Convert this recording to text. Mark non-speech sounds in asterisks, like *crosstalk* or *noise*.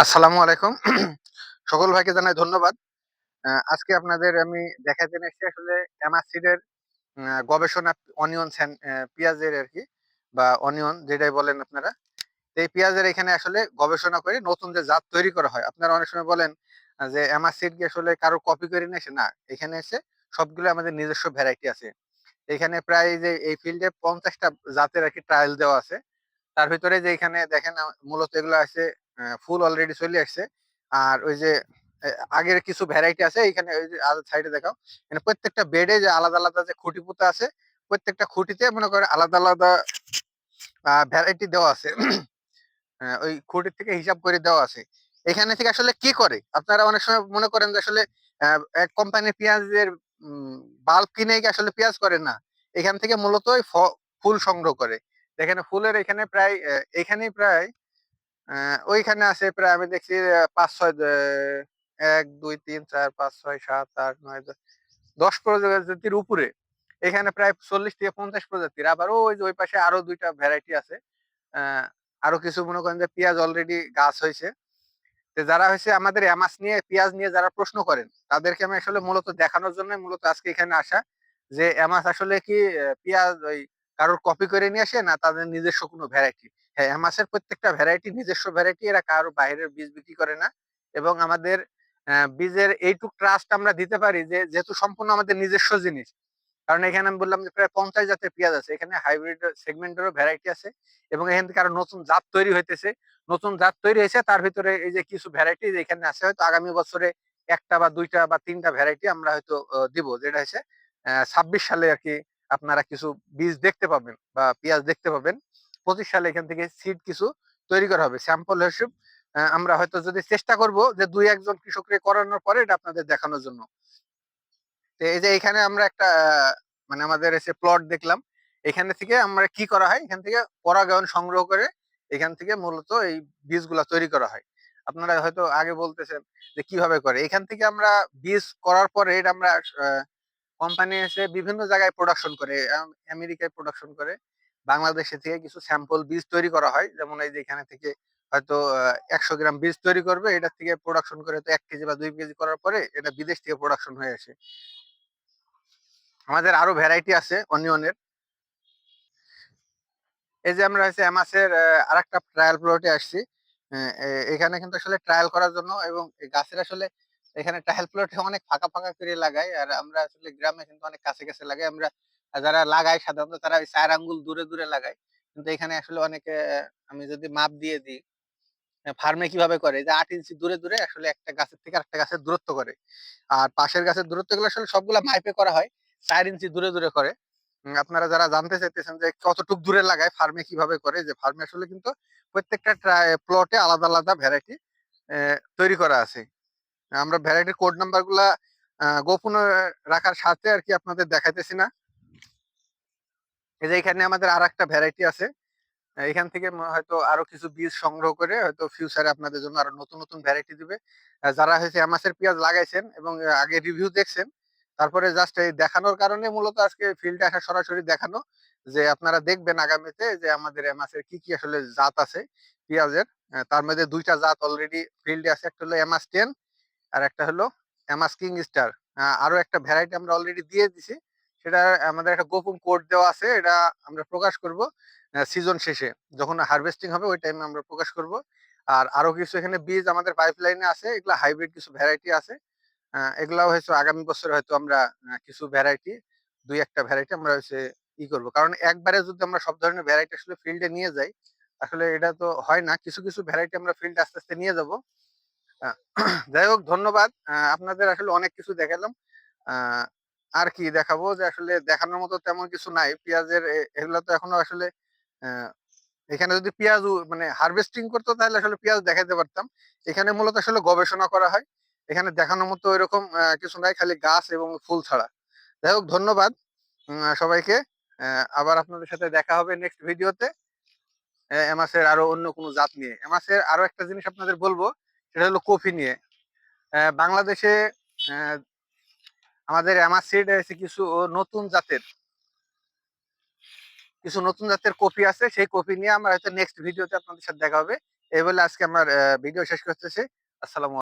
আসসালামু আলাইকুম। *clears throat* সকল ভাইকে জানাই ধন্যবাদ। আজকে আপনাদের আমি দেখাতে এসেছি আসলে অ্যামাসিডের গবেষণা অনিয়ন পেঁয়াজের আর কি, বা অনিয়ন যেটাই বলেন আপনারা। এই পেঁয়াজের এখানে আসলে গবেষণা করে নতুন যে জাত তৈরি করা হয়, আপনারা অনেক সময় বলেন যে অ্যামাসিড কি আসলে কারও কপি করে নিয়ে এসে না, এখানে এসে সবগুলো আমাদের নিজস্ব ভ্যারাইটি আছে। এখানে প্রায় যে এই ফিল্ডে পঞ্চাশটা জাতের আর কি ট্রায়াল দেওয়া আছে। তার ভিতরে যে এখানে দেখেন মূলত এগুলো আছে ফুল অলরেডি চলে আসছে। আর ওই যে আগের কিছু ভ্যারাইটি আছে এইখানে ওই যে সাইডে দেখাও। মানে প্রত্যেকটা বেডে যে আলাদা, আলাদা যে খুঁটি পোঁতা আছে, প্রত্যেকটা খুঁটিতে মনে করেন আলাদা, আলাদা ভ্যারাইটি দেওয়া আছে। ওই খুঁটির থেকে হিসাব করে দেওয়া আছে। এখানে থেকে আসলে কি করে? আপনারা অনেক সময় মনে করেন যে আসলে এক কোম্পানির পেঁয়াজের বাল্ব কিনে আসলে পেঁয়াজ করে না। এখান থেকে মূলত ফুল সংগ্রহ করে। দেখেন ফুলের এখানে প্রায় এখানেই প্রায় ওইখানে আছে প্রায় আমি দেখছি আ ৫-৬ দে ১, ২, ৩, ৪, ৫, ৬, ৭, ৮, ৯, ১০ ১০ প্রজাতির উপরে। এখানে প্রায় ৪০ থেকে ৫০ প্রজাতির। আবার ওই যে ওই পাশে আরও দুইটা ভ্যারাইটি আছে। আরও কিছু মনে করেন যে পেঁয়াজ অলরেডি গাছ হইছে। তো যারা হয়েছে আমাদের অ্যামাস নিয়ে পেঁয়াজ নিয়ে যারা প্রশ্ন করেন, তাদেরকে আমি আসলে মূলত দেখানোর জন্যই মূলত আজকে এখানে আসা। যে অ্যামাস আসলে কি পেঁয়াজ ওই কারোর কপি করে নিয়ে আসে না তাদের নিজস্ব কোনো ভ্যারাইটি। হ্যাঁ, মাছের প্রত্যেকটা ভ্যারাইটি নিজস্ব ভ্যারাইটি এরা কারও বাইরের বীজ বিক্রি করে না। এবং আমাদের বীজের এইটুক ট্রাস্ট আমরা দিতে পারি যে যেহেতু সম্পূর্ণ আমাদের নিজস্ব জিনিস। কারণ এখানে আমি বললাম যে প্রায় ৫০ জাতের পেঁয়াজ আছে। এখানে হাইব্রিড সেগমেন্টেরও ভ্যারাইটি আছে এবং এখান থেকে আরও নতুন জাত তৈরি হইতেছে। নতুন জাত তৈরি হয়েছে তার ভিতরে এই যে কিছু ভ্যারাইটি এখানে আছে হয়তো আগামী বছরে একটা বা দুইটা বা তিনটা ভ্যারাইটি আমরা হয়তো দিব। যেটা হচ্ছে ২৬ সালে আরকি আপনারা কিছু বীজ দেখতে পাবেন বা পেঁয়াজ দেখতে পাবেন। ২৫ সালে এখান থেকে সিড কিছু তৈরি করা হবে। স্যাম্পল হিসেব আমরা হয়তো যদি চেষ্টা করব যে দুই একজন কৃষককে করানোর পরে এটা আপনাদের দেখানোর জন্য। তো এই যে এখানে আমরা একটা মানে আমাদের এসে প্লট দেখলাম। এখানে থেকে আমরা কি করা হয়? এখান থেকে পরাগায়ন সংগ্রহ করে এখান থেকে মূলত এই বীজগুলা তৈরি করা হয়। আপনারা হয়তো আগে বলতেছেন যে কীভাবে করে? এখান থেকে আমরা বীজ করার পরে এটা আমরা কোম্পানি এসে বিভিন্ন জায়গায় প্রোডাকশন করে। আমেরিকায় প্রোডাকশন করে। বাংলাদেশে থেকে কিছু স্যাম্পল বীজ তৈরি করা হয়। যেমন এই যে এখানে থেকে হয়তো একশো গ্রাম বীজ তৈরি করবে। এটার থেকে প্রোডাকশন করে হয়তো ১ কেজি বা ২ কেজি করার পরে এটা বিদেশ থেকে প্রোডাকশন হয়ে আসে। আমাদের আরও ভ্যারাইটি আছে অনিয়নের। এই যে আমরা হচ্ছে অ্যামাসের অ্যা আরেকটা ট্রায়াল প্লটে আসছি। এখানে কিন্তু আসলে ট্রায়াল করার জন্য এবং গাছের আসলে এখানে ট্রায়াল প্লটে অনেক ফাঁকা, ফাঁকা করে লাগাই। আর আমরা আসলে গ্রামে কিন্তু অনেক কাছে, কাছে লাগাই। আমরা যারা লাগায় সাধারণত তারা ওই ৪ আঙ্গুল দূরে, দূরে লাগায়। কিন্তু এখানে আসলে অনেকে আমি যদি মাপ দিয়ে দিই, ফার্মে কীভাবে করে যে আট ইঞ্চি দূরে, দূরে আসলে একটা গাছের থেকে আরেকটা গাছের দূরত্ব করে। আর পাশের গাছের দূরত্বগুলো আসলে সবগুলা মাইপে করা হয়। চার ইঞ্চি দূরে, দূরে করে। আপনারা যারা জানতে চাইতেছেন যে কতটুক দূরে লাগায়, ফার্মে কীভাবে করে? যে ফার্মে আসলে কিন্তু প্রত্যেকটা প্লটে আলাদা, আলাদা ভ্যারাইটি তৈরি করা আছে। আমরা ভ্যারাইটির কোড নাম্বারগুলা আ গোপনে রাখার আর কি আপনাদের দেখাইতেছি না। এই যে এখানে আমাদের আরেকটা ভ্যারাইটি আছে। এখান থেকে হয়তো আরও কিছু বীজ সংগ্রহ করে হয়তো ফিউচারে আপনাদের জন্য আরও নতুন, নতুন ভ্যারাইটি দিবে। যারা হয়েছে অ্যামাসের পেঁয়াজ লাগাইছেন এবং আগে রিভিউ দেখছেন, তারপরে জাস্ট এই দেখানোর কারণে মূলত আজকে ফিল্ডে আসা সরাসরি দেখানো। যে আপনারা দেখবেন আগামীতে যে আমাদের অ্যামাসের কি, কি আসলে জাত আছে পেঁয়াজের। তার মধ্যে দুইটা জাত অলরেডি ফিল্ডে আছে। একটা হলো অ্যামাস 10 আরেকটা হলো অ্যামাস কিং স্টার। আরও একটা ভ্যারাইটি আমরা অলরেডি দিয়ে দিছি। সেটা আমাদের একটা গোপন কোড দেওয়া আছে। এটা আমরা প্রকাশ করব সিজন শেষে। যখন হারভেস্টিং হবে ওই টাইমে আমরা প্রকাশ করব। আর আরও কিছু এখানে বীজ আমাদের পাইপলাইনে আছে। এগুলা হাইব্রিড কিছু ভ্যারাইটি আছে। এগুলাও হয়তো আগামী বছরে হয়তো আমরা কিছু ভ্যারাইটি দুই একটা ভ্যারাইটি আমরা হচ্ছে ই করব। কারণ একবারে যদি আমরা সব ধরনের ভ্যারাইটি আসলে ফিল্ডে নিয়ে যাই, আসলে এটা তো হয় না। কিছু, কিছু ভ্যারাইটি আমরা ফিল্ডে আস্তে, আস্তে নিয়ে যাব। *clears throat* যাই হোক ধন্যবাদ। আপনাদের আসলে অনেক কিছু দেখালাম। আর কি দেখাবো যে আসলে দেখানোর মতো তেমন কিছু নাই। পেঁয়াজের এগুলা তো এখনও আসলে এখানে যদি পেঁয়াজ মানে হারভেস্টিং করতো তাহলে আসলে পেঁয়াজ দেখাইতে পারতাম। এখানে মূলত আসলে গবেষণা করা হয়। এখানে দেখানোর মতো ওইরকম আ কিছু নাই খালি গাছ এবং ফুল ছাড়া। যাই হোক ধন্যবাদ সবাইকে। আবার আপনাদের সাথে দেখা হবে নেক্সট ভিডিওতে। অ্যামাসের আরও অন্য কোনো জাত নিয়ে। এমাসের আরও একটা জিনিস আপনাদের বলব, সেটা হলো কফি নিয়ে। বাংলাদেশে আমাদের অ্যামাসিড সিড এসে কিছু নতুন জাতের কিছু নতুন জাতের কপি আছে। সেই কপি নিয়ে আমরা হয়তো নেক্সট ভিডিওতে আপনাদের সাথে দেখা হবে। এই বলে আজকে আমার ভিডিও শেষ করতেছে আসসালামু